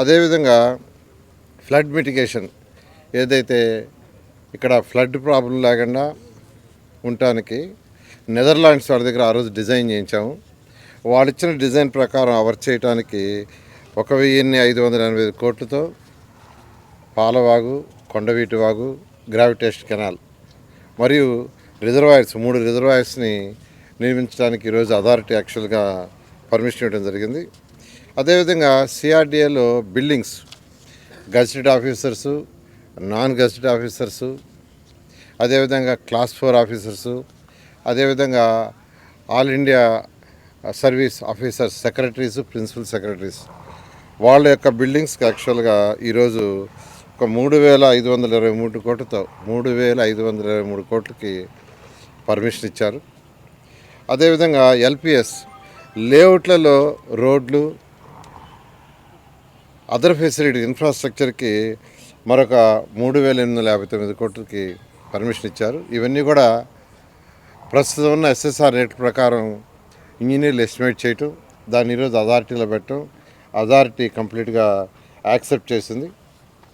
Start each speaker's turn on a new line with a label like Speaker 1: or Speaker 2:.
Speaker 1: అదేవిధంగా flood mitigation ఏదైతే ఇక్కడ ఫ్లడ్ ప్రాబ్లం లేకుండా ఉండటానికి నెదర్లాండ్స్ వాళ్ళ దగ్గర ఆ రోజు డిజైన్ చేయించాము. వాళ్ళు ఇచ్చిన డిజైన్ ప్రకారం వర్క్ చేయడానికి ఒక వెయ్యిన్ని ఐదు వందల ఎనభై ఐదు కోట్లతో పాలవాగు కొండవీటి వాగు గ్రావిటేషన్ కెనాల్ మరియు రిజర్వాయర్స్ మూడు రిజర్వాయర్స్ని నిర్మించడానికి ఈరోజు అథారిటీ యాక్చువల్గా పర్మిషన్ ఇవ్వడం జరిగింది. అదేవిధంగా సిఆర్డిఏలో buildings gazetted officers non gazetted officers అదేవిధంగా క్లాస్ ఫోర్ ఆఫీసర్సు అదేవిధంగా all India service officers secretaries principal secretaries. వాళ్ళ యొక్క బిల్డింగ్స్కి యాక్చువల్గా ఈరోజు ఒక మూడు వేల ఐదు వందల ఇరవై మూడు కోట్లతో మూడు వేల ఐదు వందల ఇరవై మూడు కోట్లకి పర్మిషన్ ఇచ్చారు. అదేవిధంగా ఎల్పిఎస్ లేఅవుట్లలో రోడ్లు అదర్ ఫెసిలిటీ ఇన్ఫ్రాస్ట్రక్చర్కి మరొక మూడు వేల ఎనిమిది వందల యాభై తొమ్మిది కోట్లకి పర్మిషన్ ఇచ్చారు. ఇవన్నీ కూడా ప్రస్తుతం ఉన్న ఎస్ఎస్ఆర్ రేట్ ప్రకారం ఇంజనీర్లు ఎస్టిమేట్ చేయటం దాన్ని ఈరోజు అథారిటీలో పెట్టడం అథారిటీ కంప్లీట్గా యాక్సెప్ట్ చేసింది.